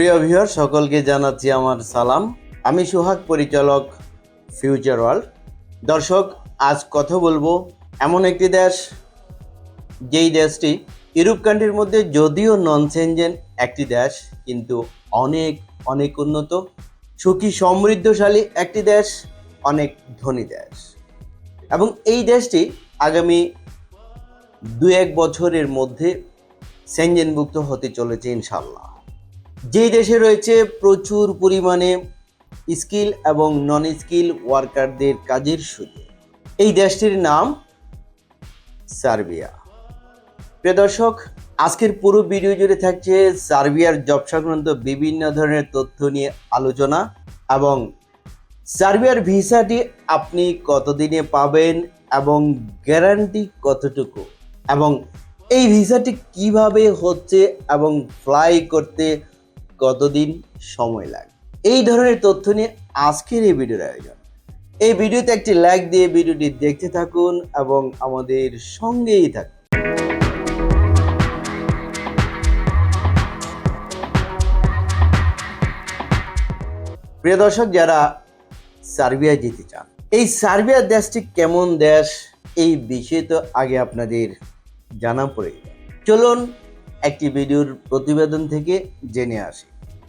প্রিয় ভিউয়ার, সকলকে জানাচ্ছি আমার সালাম। আমি সোহাগ, পরিচালক ফিউচার ওয়ার্ল্ড দর্শক, আজ কথা বলব এমন একটি দেশ, যেই দেশটি ইউরোপ কান্ট্রির মধ্যে যদিও নন সেনজেন একটি দেশ, কিন্তু অনেক অনেক উন্নত, সুখী, সমৃদ্ধশালী একটি দেশ, অনেক ধনী দেশ। এবং এই দেশটি আগামী দু এক বছরের মধ্যে সেনজেনভুক্ত হতে চলেছে ইনশাল্লাহ যেই দেশে রয়েছে প্রচুর পরিমাণে স্কিল এবং নন স্কিল ওয়ার্কারদের কাজের সুযোগ। এই দেশটির নাম সার্বিয়া। প্রিয় দর্শক, আজকের পুরো ভিডিও জুড়ে থাকছে সার্বিয়ার জব সংক্রান্ত বিভিন্ন ধরনের তথ্য নিয়ে আলোচনা এবং সার্বিয়ার ভিসাটি আপনি কতদিনে পাবেন এবং গ্যারান্টি কতটুকু এবং এই ভিসাটি কীভাবে হচ্ছে এবং ফ্লাই করতে কতদিন সময় লাগে। এই ধরনের তথ্য নিয়ে আজকের এই ভিডিওর আয়োজন। এই ভিডিওতে একটি লাইক দিয়ে ভিডিওটি দেখতে থাকুন এবং আমাদের সঙ্গেই থাকুন। প্রিয় দর্শক, যারা সার্বিয়া যেতে চান, এই সার্বিয়া দেশটি কেমন দেশ, এই বিষয়ে তো আগে আপনাদের জানা পড়ে চলুন একটি ভিডিওর প্রতিবেদন থেকে জেনে আসি।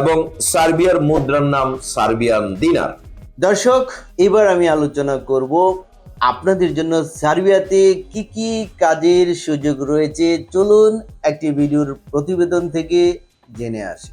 এবং সার্বিয়ার মুদ্রার নাম সার্বিয়ান দিনার। দর্শক, এবার আমি আলোচনা করব আপনাদের জন্য সার্বিয়াতে কি কি কাজের সুযোগ রয়েছে। চলুন একটি ভিডিওর প্রতিবেদন থেকে জেনে আসি।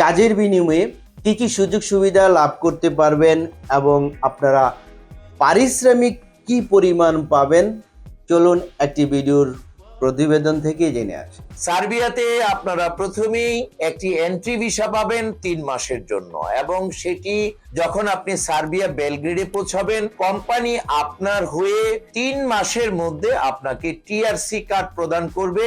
কাজের বিনিময়ে কি কি সুযোগ সুবিধা লাভ করতে পারবেন এবং আপনারা পারিশ্রমিক কি পরিমাণ পাবেন? চলুন একটি ভিডিওর প্রতিবেদন থেকে জেনে আসি। সার্বিয়াতে আপনারা প্রথমেই একটি এন্ট্রি ভিসা পাবেন তিন মাসের জন্য এবং সেটি যখন আপনি সার্বিয়া বেলগ্রেডে পৌঁছাবেন, কোম্পানি আপনার হয়ে তিন মাসের মধ্যে আপনাকে টিআরসি কার্ড প্রদান করবে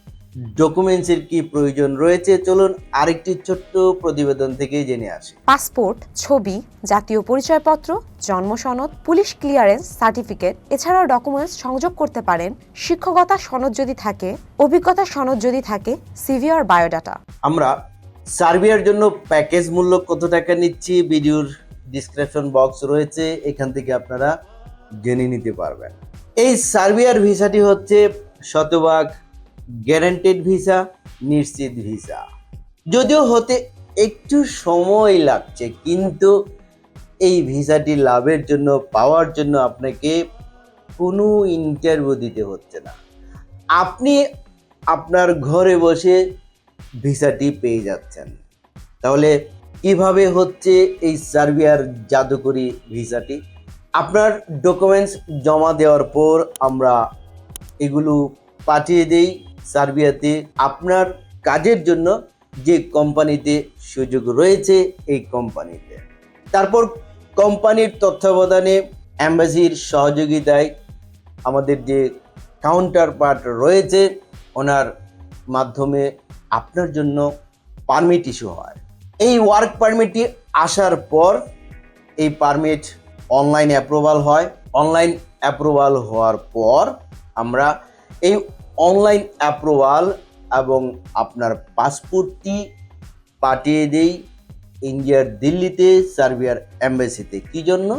ডকুমেন্টসের কি প্রয়োজন রয়েছে? চলুন আরেকটি ছোট্ট প্রতিবেদন থেকে জেনে আসি। পাসপোর্ট ছবি জাতীয় পরিচয়পত্র জন্ম সনদ পুলিশ ক্লিয়ারেন্স সার্টিফিকেট এছাড়াও ডকুমেন্টস সংযোগ করতে পারেন শিক্ষকতা সনদ যদি থাকে অভিজ্ঞতা সনদ যদি থাকে সিভি আর বায়োডাটা আমরা সার্বিয়ার জন্য প্যাকেজ মূল্য কত টাকা নিচ্ছি? ভিডিওর ডিসক্রিপশন বক্স রয়েছে এখান থেকে আপনারা জেনে নিতে পারবেন। এই সার্বিয়ার ভিসাটি হচ্ছে শতভাগ গ্যারান্টেড ভিসা নিশ্চিত ভিসা যদিও হতে একটু সময় লাগছে, কিন্তু এই ভিসাটি লাভের জন্য, পাওয়ার জন্য আপনাকে কোনো ইন্টারভিউ দিতে হচ্ছে না। আপনি আপনার ঘরে বসে ভিসাটি পেয়ে যাচ্ছেন। তাহলে কীভাবে হচ্ছে এই সার্বিয়ার জাদুকরি ভিসাটি আপনার ডকুমেন্টস জমা দেওয়ার পর আমরা এগুলো পাঠিয়ে দেই। সার্বিয়াতে আপনার কাজের জন্য যে কোম্পানিতে সুযোগ রয়েছে, এই কোম্পানিতে। তারপর কোম্পানির তত্ত্বাবধানে অ্যাম্বাসির সহযোগিতায় আমাদের যে কাউন্টার পার্ট রয়েছে, ওনার মাধ্যমে আপনার জন্য পারমিট ইস্যু হয়। এই ওয়ার্ক পারমিটটি আসার পর এই পারমিট অনলাইন অ্যাপ্রুভাল হয়। অনলাইন অ্যাপ্রুভাল হওয়ার পর আমরা এই অনলাইন অ্যাপ্রুভাল এবং আপনার পাসপোর্টটি পাঠিয়ে দেই ইন্ডিয়ার দিল্লিতে সার্বিয়ার অ্যাম্বাসিতে কি জন্য?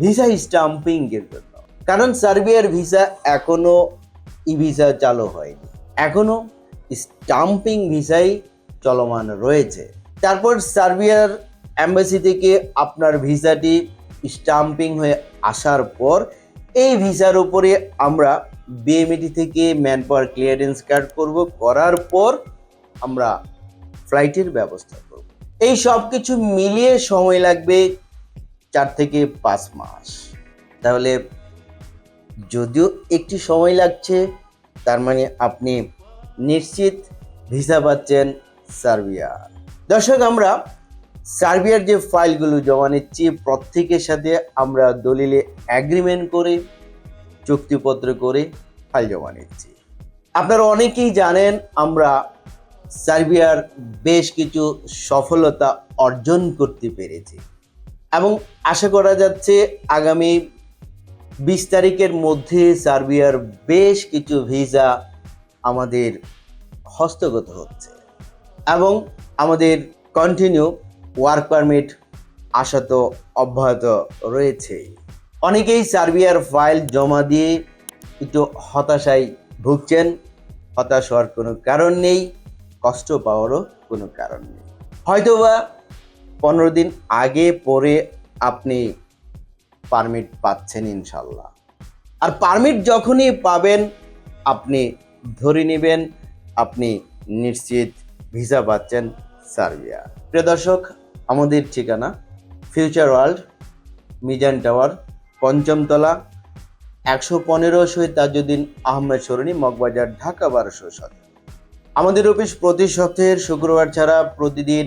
ভিসা স্টাম্পিংয়ের জন্য। কারণ সার্বিয়ার ভিসা এখনও ই ভিসা চালু হয়নি। এখনও স্টাম্পিং ভিসাই চলমান রয়েছে। তারপর সার্বিয়ার অ্যাম্বাসি থেকে আপনার ভিসাটি স্টাম্পিং হয়ে আসার পর এই ভিসার উপরে আমরা বিএমইটি থেকে ম্যান পাওয়ার ক্লিয়ারেন্স কার্ড করব, করার পর আমরা ফ্লাইটের ব্যবস্থা করব। এই সব কিছু মিলিয়ে সময় লাগবে চার থেকে পাঁচ মাস। তাহলে যদিও একটি সময় লাগছে, তার মানে আপনি নিশ্চিত ভিসা পাচ্ছেন সার্বিয়া। দর্শক, আমরা সার্বিয়ার যে ফাইলগুলো জমা নিচ্ছি, প্রত্যেকের সাথে আমরা দলিলে অ্যাগ্রিমেন্ট করে চুক্তিপত্র করে ফাইল জমা নিচ্ছি আপনারা অনেকেই জানেন আমরা সার্বিয়ার বেশ কিছু সফলতা অর্জন করতে পেরেছি এবং আশা করা যাচ্ছে আগামী বিশ তারিখের মধ্যে সার্বিয়ার বেশ কিছু ভিসা আমাদের হস্তগত হচ্ছে এবং আমাদের কন্টিনিউ ওয়ার্ক পারমিট আসা তো অব্যাহত রয়েছেই। অনেকেই সার্বিয়ার ফাইল জমা দিয়ে একটু হতাশায় ভুগছেন। হতাশ হওয়ার কোনো কারণ নেই, কষ্ট পাওয়ারও কোনো কারণ নেই। হয়তোবা পনেরো দিন আগে পরে আপনি পারমিট পাচ্ছেন ইনশাল্লাহ। আর পারমিট যখনই পাবেন, আপনি ধরে নেবেন, আপনি নিশ্চিত ভিসা পাচ্ছেন সার্বিয়া। প্রিয় দর্শক, আমাদের ঠিকানা ফিউচার ওয়ার্ল্ড, মিজান টাওয়ার পঞ্চমতলা একশো পনেরো শহীদ তাজুদ্দিন আহমেদ সরণি, মগবাজার, ঢাকা বারোশো সাত আমাদের অফিস প্রতি সপ্তাহের শুক্রবার ছাড়া প্রতিদিন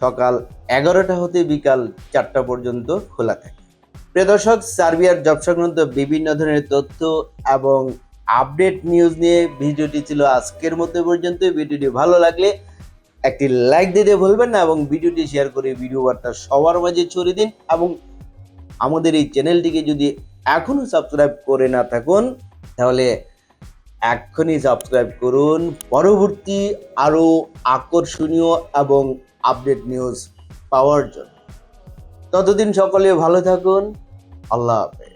সকাল এগারোটা হতে বিকাল চারটা পর্যন্ত খোলা থাকে। প্রিয় দর্শক, সার্বিয়ার জব সংক্রান্ত বিভিন্ন ধরনের তথ্য এবং আপডেট নিউজ নিয়ে ভিডিওটি ছিল আজকের মতো পর্যন্ত ভিডিওটি ভালো লাগলে একটি লাইক দিতে ভুলবেন না এবং ভিডিওটি শেয়ার করে ভিডিও বার্তা সবার মাঝে ছড়িয়ে দিন এবং আমাদের এই চ্যানেলটিকে যদি এখনও সাবস্ক্রাইব করে না থাকুন, তাহলে এক্ষুনি সাবস্ক্রাইব করুন। পরবর্তী আরও আকর্ষণীয় এবং আপডেট নিউজ পাওয়ার জন্য। ততদিন সকলে ভালো থাকুন। আল্লাহ হাফেজ।